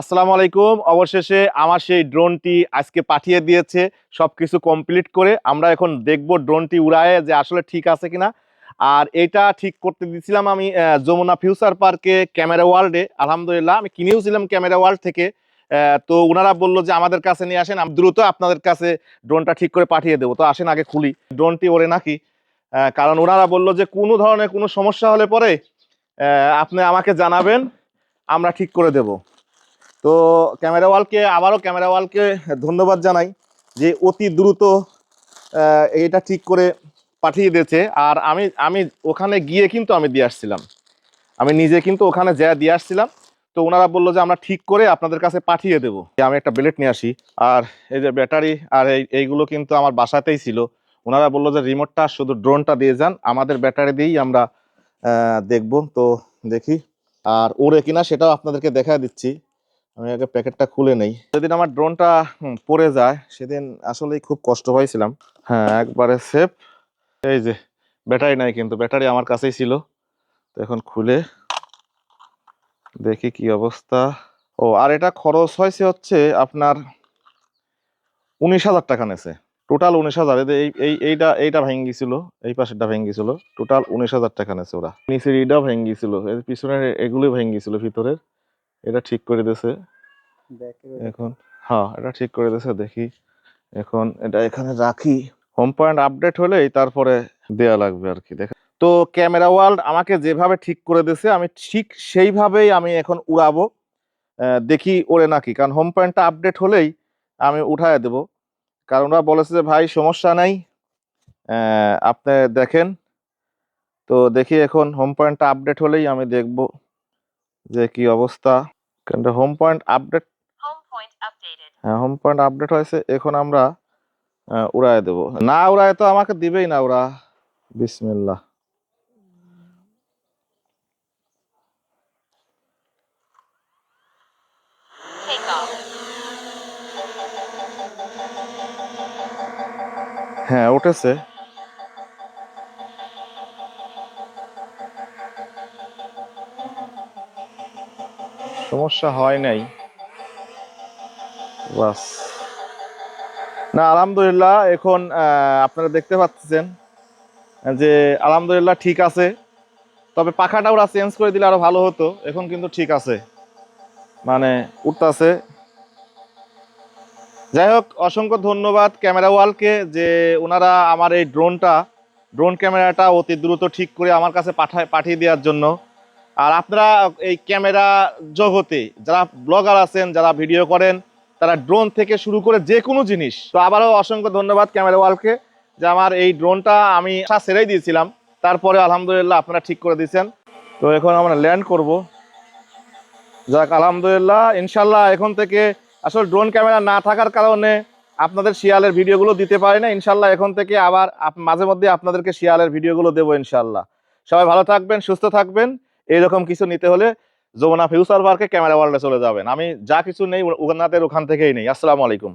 আসসালামু আলাইকুম। অবশেষে আমার সেই ড্রোনটি আজকে পাঠিয়ে দিয়েছে। সব কিছু কমপ্লিট করে আমরা এখন দেখব ড্রোনটি উড়ায় যে আসলে ঠিক আছে কিনা। আর এটা ঠিক করতে দিয়েছিলাম আমি যমুনা ফিউচার পার্কে, ক্যামেরা ওয়ার্ল্ডে। আলহামদুলিল্লাহ, আমি কিনেও ছিলাম ক্যামেরা ওয়ার্ল্ড থেকে। তো ওনারা বলল যে আমাদের কাছে নিয়ে আসেন দ্রুত আপনাদের কাছে ড্রোনটা ঠিক করে পাঠিয়ে দেবো। তো আসেন আগে খুলি। ড্রোনটি ওরে নাকি? কারণ ওনারা বলল যে কোনো ধরনের কোনো সমস্যা হলে পরে আপনি আমাকে জানাবেন, আমরা ঠিক করে দেব। তো ক্যামেরা ওয়ালকে, আবারও ক্যামেরা ওয়ালকে ধন্যবাদ জানাই যে অতি দ্রুত এটা ঠিক করে পাঠিয়ে দিয়েছে। আর আমি আমি ওখানে গিয়ে কিন্তু আমি দিয়ে আসছিলাম। আমি নিজে কিন্তু ওখানে যা দিয়ে আসছিলাম, তো ওনারা বলল যে আমরা ঠিক করে আপনাদের কাছে পাঠিয়ে দেবো। আমি একটা ব্লেড নিয়ে আসি, আর এই যে ব্যাটারি আর এই, এইগুলো কিন্তু আমার বাসাতেই ছিল। ওনারা বলল যে রিমোটটা শুধু ড্রোনটা দিয়ে যান, আমাদের ব্যাটারি দিয়েই আমরা দেখব। তো দেখি, আর ওরে কিনা সেটাও আপনাদেরকে দেখা দিচ্ছি। আমি আগে প্যাকেটটা খুলে নেই। যেদিন আমার ড্রোনটা পড়ে যায়, সেদিন আসলেই খুব কষ্ট হয়েছিলাম হ্যাঁ একবারে সেফ। এই যে, ব্যাটারি নাই কিন্তু, ব্যাটারি আমার কাছেই ছিল। তো এখন খুলে দেখি কি অবস্থা। ও, আর এটা খরচ হয়েছে হচ্ছে আপনার উনিশ হাজার টাকা নেছে। টোটাল উনিশ হাজার, এই এই- এই, এইটা এইটা ভেঙে গেছিল এই পাশেরটা ভেঙে গেছিল টোটাল উনিশ হাজার টাকা নেছে ওরা। নিচের এইটাও ভেঙে গেছিল এর পিছনের এগুলো ভেঙে গেছিল ভিতরের। এটা ঠিক করে দিয়েছে। এখন হ্যাঁ এটা ঠিক করে দিয়েছে, দেখি। এখন এটা এখানে রাখি। হোম পয়েন্ট আপডেট হলেই তারপরে দেয়া লাগবে আর কি দেখা তো ক্যামেরা ওয়ার্ল্ড আমাকে যেভাবে ঠিক করে দিয়েছে, আমি ঠিক সেইভাবেই আমি এখন উড়াবো। দেখি ওরে নাকি, কারণ হোম পয়েন্টটা আপডেট হলেই আমি উঠায় দেব। কারণ ওরা বলেছে যে, ভাই, সমস্যা নাই। আপনি দেখেন। তো দেখি এখন হোম পয়েন্টটা আপডেট হলেই আমি দেখব যে কি অবস্থা। কারণ home point update home point update হয়েছে এখন আমরা উড়ায় দেব। না উড়ায় তো আমাকে দিবেই না ওরা। off. হ্যাঁ উঠেছে। সমস্যা হয় নাই। বাস না, আলহামদুলিল্লাহ, এখন আপনারা দেখতে পাচ্ছেন যে আলহামদুলিল্লাহ ঠিক আছে। তবে পাখাটা ওরা চেঞ্জ করে দিলে আরও ভালো হতো, এখন কিন্তু ঠিক আছে। মানে উঠতেছে। যাই হোক, অসংখ্য ধন্যবাদ ক্যামেরা ওয়ালকে যে ওনারা আমার এই ড্রোনটা, ড্রোন ক্যামেরাটা অতি দ্রুত ঠিক করে আমার কাছে পাঠায়, পাঠিয়ে দেওয়ার জন্য। আর আপনারা এই ক্যামেরা জগতে, যারা ব্লগার আছেন, যারা ভিডিও করেন তারা ড্রোন থেকে শুরু করে যে কোনো জিনিস। তো আবারও অসংখ্য ধন্যবাদ ক্যামেরা ওয়ালকে যে আমার এই ড্রোনটা আমি ছেড়েই দিয়েছিলাম। তারপরে আলহামদুলিল্লাহ আপনারা ঠিক করে দিয়েছেন। তো এখন আমরা ল্যান্ড করব। যাক, আলহামদুলিল্লাহ, ইনশাল্লাহ এখন থেকে আসলে ড্রোন ক্যামেরা না থাকার কারণে আপনাদের শিয়ালের ভিডিওগুলো দিতে পারি না। ইনশাল্লাহ এখন থেকে আবার মাঝে মধ্যে আপনাদেরকে শিয়ালের ভিডিওগুলো দেবো ইনশাল্লাহ। সবাই ভালো থাকবেন, সুস্থ থাকবেন। এইরকম কিছু নিতে হলে যমুনা ফিউচার পার্কে ক্যামেরা ওয়ার্ল্ডে চলে যাবেন। আমি যা কিছু নেই উগন্নাথের ওখান থেকেই নেই। আসসালামু আলাইকুম।